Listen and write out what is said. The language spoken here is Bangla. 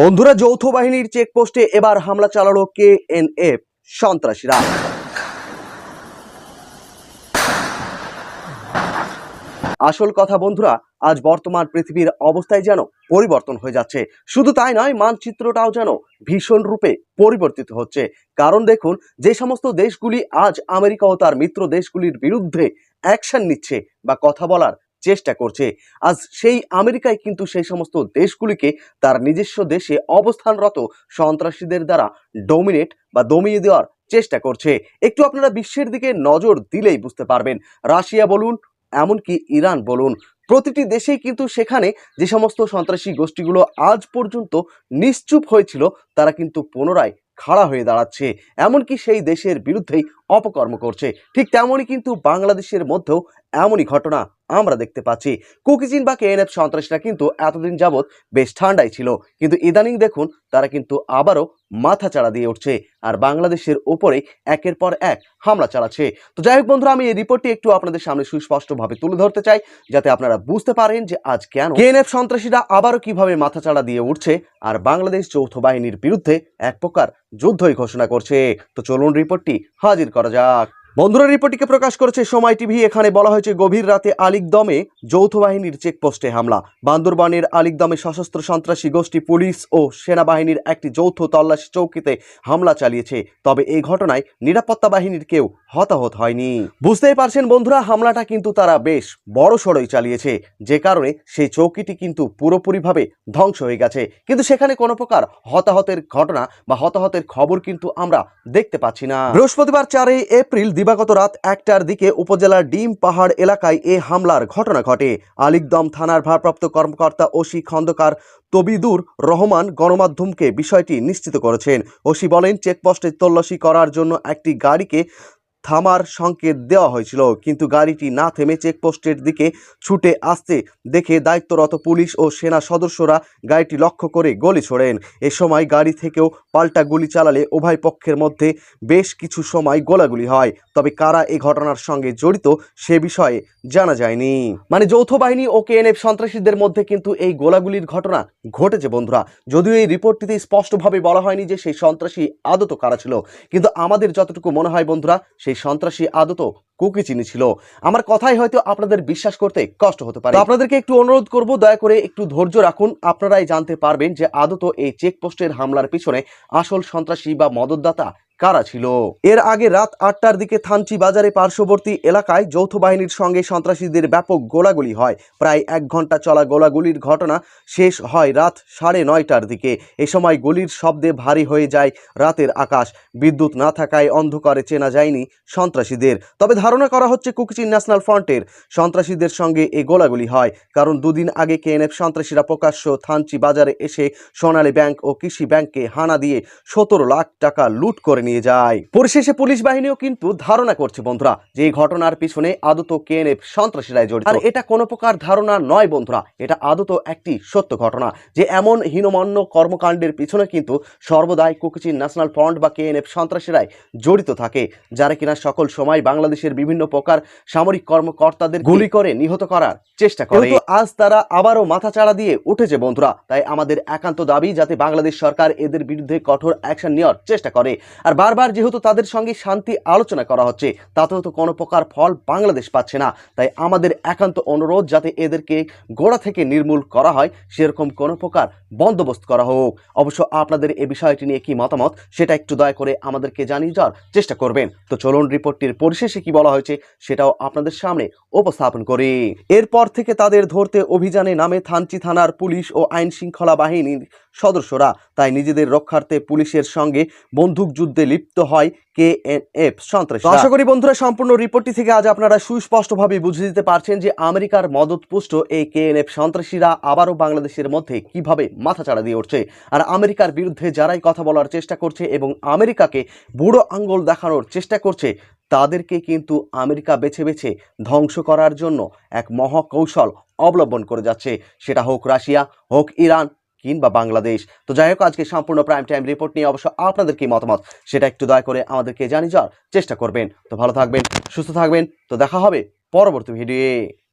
বন্ধুরা, যৌথ বাহিনীর চেকপোস্টে এবার হামলা চালালো কে এন এফ সন্ত্রাসীরা। আসল কথা বন্ধুরা, আজ বর্তমান পৃথিবীর অবস্থায় যেন পরিবর্তন হয়ে যাচ্ছে। শুধু তাই নয়, মানচিত্রটাও যেন ভীষণ রূপে পরিবর্তিত হচ্ছে। কারণ দেখুন, যে সমস্ত দেশগুলি আজ আমেরিকা ও তার মিত্র দেশগুলির বিরুদ্ধে অ্যাকশন নিচ্ছে বা কথা বলার চেষ্টা করছে। আজ সেই আমেরিকায় কিন্তু সেই সমস্ত দেশগুলিকে তার নিজস্ব দেশে অবস্থানরত সন্ত্রাসীদের দ্বারা ডোমিনেট বা দমিয়ে দেওয়ার চেষ্টা করছে। একটু আপনারা বিশ্বের দিকে নজর দিলেই বুঝতে পারবেন। রাশিয়া বলুন, এমনকি ইরান বলুন, প্রতিটি দেশেই কিন্তু সেখানে যে সমস্ত সন্ত্রাসী গোষ্ঠীগুলো আজ পর্যন্ত নিশ্চুপ হয়েছিল, তারা কিন্তু পুনরায় খাড়া হয়ে দাঁড়াচ্ছে। এমনকি সেই দেশের বিরুদ্ধেই অপকর্ম করছে। ঠিক তেমনই কিন্তু বাংলাদেশের মধ্যেও এমনই ঘটনা আমরা দেখতে পাচ্ছি। কুকিচিন বা কেএনএফ সন্ত্রাসীরা কিন্তু এতদিন যাবৎ বেশ ঠান্ডাই ছিল। কিন্তু ইদানিং দেখুন, তারা কিন্তু আবারও মাথা চাড়া দিয়ে উঠছে আর বাংলাদেশের ওপরে একের পর এক হামলা চালাচ্ছে। তো যাই হোক বন্ধুরা, আমি এই রিপোর্টটি একটু আপনাদের সামনে সুস্পষ্টভাবে তুলে ধরতে চাই, যাতে আপনারা বুঝতে পারেন যে আজ কেন কেএনএফ সন্ত্রাসীরা আবারও কীভাবে মাথা চাড়া দিয়ে উঠছে আর বাংলাদেশ যৌথ বাহিনীর বিরুদ্ধে এক প্রকার যুদ্ধই ঘোষণা করছে। তো চলুন রিপোর্টটি হাজির করা যাক। বন্ধুরা, রিপোর্টটিকে প্রকাশ করেছে সময় টিভি। এখানে বলা হয়েছে, গভীর রাতে আলিকদমে যৌথ বাহিনীর চেকপোস্টে হামলা। বান্দরবানের আলিকদমে সশস্ত্র সন্ত্রাসী গোষ্ঠী, পুলিশ ও সেনাবাহিনীর একটি যৌথ তল্লাশি চৌকিতে হামলা চালিয়েছে। তবে এই ঘটনায় নিরাপত্তা বাহিনীর কেউ হতাহত হয়নি। বুঝতেই পারছেন বন্ধুরা, হামলাটা কিন্তু তারা বেশ বড় সড়ই চালিয়েছে। যে কারণে সেই চৌকিটি কিন্তু পুরোপুরিভাবে ধ্বংস হয়ে গেছে। কিন্তু সেখানে কোনো প্রকার হতাহতের ঘটনা বা হতাহতের খবর কিন্তু আমরা দেখতে পাচ্ছি না। বৃহস্পতিবার চারই এপ্রিল দিবাগত রাত একটার দিকে উপজেলার ডিম পাহাড় এলাকায় এ হামলার ঘটনা ঘটে। আলিকদম থানার ভারপ্রাপ্ত কর্মকর্তা ওসি খন্দকার তবিদুর রহমান গণমাধ্যমকে বিষয়টি নিশ্চিত করেছেন। ওসি বলেন, চেকপোস্টে তল্লাশি করার জন্য একটি গাড়িকে থামার সংকেত দেওয়া হয়েছিল, কিন্তু গাড়িটি না থেমে চেকপোস্টের দিকে ছুটে আসতে দেখে দায়িত্বরত পুলিশ ও সেনা সদস্যরা গাড়িটি লক্ষ্য করে গলি ছোড়েন। এ সময় গাড়ি থেকেও পাল্টা গুলি চালালে উভয় পক্ষের মধ্যে বেশ কিছু সময় গোলাগুলি হয়। তবে কারা এ ঘটনার সঙ্গে জড়িত সে বিষয়ে জানা যায়নি। মানে যৌথ বাহিনী ও কেএনএফ সন্ত্রাসীদের মধ্যে কিন্তু এই গোলাগুলির ঘটনা ঘটেছে বন্ধুরা। যদিও এই রিপোর্টটিতে স্পষ্টভাবে বলা হয়নি যে সেই সন্ত্রাসী আদত কারা ছিল, কিন্তু আমাদের যতটুকু মনে হয় বন্ধুরা, সেই সন্ত্রাসী আদত কুকি চিনি ছিল আমার কথাই হয়তো আপনাদের বিশ্বাস করতে কষ্ট হতে পারে। আপনাদেরকে একটু অনুরোধ করব, দয়া করে একটু ধৈর্য রাখুন। আপনারাই জানতে পারবেন যে আদত এই চেকপোস্টের হামলার পিছনে আসল সন্ত্রাসী বা মদতদাতা কারা ছিল? এর আগে রাত আটটার দিকে থানচি বাজারে পার্শ্ববর্তী এলাকায় যৌথ বাহিনীর সঙ্গে সন্ত্রাসীদের ব্যাপক গোলাগুলি হয়। প্রায় এক ঘণ্টা চলা গোলাগুলির ঘটনা শেষ হয় রাত সাড়ে নয়টার দিকে। এ সময় গুলির শব্দে ভারী হয়ে যায় রাতের আকাশ। বিদ্যুৎ না থাকায় অন্ধকারে চেনা যায়নি সন্ত্রাসীদের। তবে ধারণা করা হচ্ছে কুকচিন ন্যাশনাল ফ্রন্টের সন্ত্রাসীদের সঙ্গে এ গোলাগুলি হয়। কারণ দুদিন আগে কেএনএফ সন্ত্রাসীরা প্রকাশ্য থানচি বাজারে এসে সোনালী ব্যাংক ও কৃষি ব্যাংককে হানা দিয়ে সতেরো লাখ টাকা লুট করে নিয়ে যায়। পরিশেষে পুলিশ বাহিনীও কিন্তু ধারণা করছে বন্ধুরা যে এই ঘটনার পিছনে আদত কেএনএফ সন্ত্রাসীরাই জড়িত। আর এটা কোনো প্রকার ধারণা নয় বন্ধুরা এটা আদত একটি সত্য ঘটনা যে এমন হীনমান্য কর্মকাণ্ডের পিছনে কিন্তু সর্বদাই কুকুচিন ন্যাশনাল ফ্রন্ট বা কেএনএফ সন্ত্রাসীরাই জড়িত থাকে যারা কিনা সকল সময় বাংলাদেশের বিভিন্ন প্রকার সামরিক কর্মকর্তাদের গুলি করে নিহত করার চেষ্টা করে। আজ তারা আবারও মাথা চাড়া দিয়ে উঠেছে বন্ধুরা তাই আমাদের একান্ত দাবি যাতে বাংলাদেশ সরকার এদের বিরুদ্ধে কঠোর অ্যাকশন নেওয়ার চেষ্টা করে। আর বারবার যেহেতু তাদের সঙ্গে শান্তি আলোচনা করা হচ্ছে তাতেও তো কোনো প্রকার ফল বাংলাদেশ পাচ্ছে না। তাই আমাদের একান্ত অনুরোধ যাতে এদেরকে গোড়া থেকে নির্মূল করা হয়, সেরকম কোনো প্রকার বন্দোবস্ত করা হোক। অবশ্য আপনাদের এ বিষয়টি নিয়ে কি মতামত, সেটা একটু দয়া করে আমাদেরকে জানিয়ে যাওয়ার চেষ্টা করবেন। তো চলুন রিপোর্টটির পরিশেষে কি বলা হয়েছে, সেটাও আপনাদের সামনে উপস্থাপন করি। এরপর থেকে তাদের ধরতে অভিযানে নামে থানচি থানার পুলিশ ও আইন শৃঙ্খলা বাহিনীর সদস্যরা। তাই নিজেদের রক্ষার্থে পুলিশের সঙ্গে বন্দুক যুদ্ধে লিপ্ত হয় কে এন এফ সন্ত্রাসী আশা করি বন্ধুরা, সম্পূর্ণ রিপোর্টটি থেকে আজ আপনারা সুস্পষ্টভাবে বুঝে দিতে পারছেন যে আমেরিকার মদতপুষ্ট এই কে এন এফ সন্ত্রাসীরা আবারও বাংলাদেশের মধ্যে কীভাবে মাথাচাড়া দিয়ে উঠছে। আর আমেরিকার বিরুদ্ধে যারাই কথা বলার চেষ্টা করছে এবং আমেরিকাকে বুড়ো আঙ্গুল দেখানোর চেষ্টা করছে, তাদেরকে কিন্তু আমেরিকা বেছে বেছে ধ্বংস করার জন্য এক মহাকৌশল অবলম্বন করে যাচ্ছে। সেটা হোক রাশিয়া, হোক ইরান কিংবা বাংলাদেশ। তো যাই হোক, আজকে সম্পূর্ণ প্রাইম টাইম রিপোর্ট নিয়ে অবশ্য আপনাদের কি মতামত? সেটা একটু দয়া করে আমাদেরকে জানিয়ে যাওয়ার চেষ্টা করবেন। তো ভালো থাকবেন, সুস্থ থাকবেন। তো দেখা হবে পরবর্তী ভিডিও